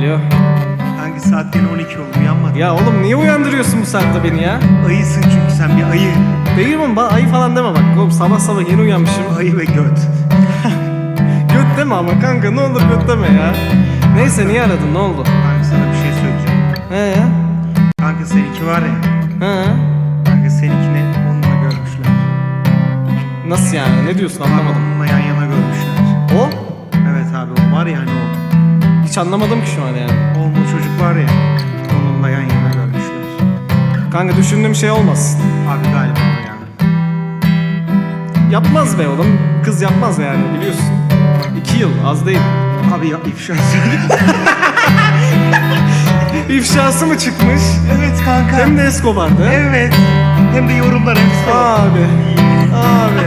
Alo. Hangi saat gene 12 oldu uyanmadın? Ya oğlum niye uyandırıyorsun bu saatte beni ya? Ayısın çünkü sen bir ayı. Değil mi? Ba ayı falan deme bak. Oğlum sabah sabah yeni uyanmışım. Ayı ve göt. Göt deme ama kanka ne olur göt deme ya. Neyse niye aradın ne oldu? Kanka sana bir şey söyleyeceğim. He Kanka seninki var ya. he. Kanka seninkini onunla görmüşler. Nasıl yani ne diyorsun anlamadım. Onunla yan anlamadım ki şu an yani. Oğlum o çocuk var ya. Onunla yan yana görmüşler. Kanka düşündüğüm şey olmasın. Abi galiba o ya. Yapmaz be oğlum. Kız yapmaz yani biliyorsun. İki yıl az değil. Abi ya ifşa. İfşası mı çıkmış? evet kanka. Hem de Escobar'dı. Evet. Hem de yorumlar hepsi. Abi. Abi.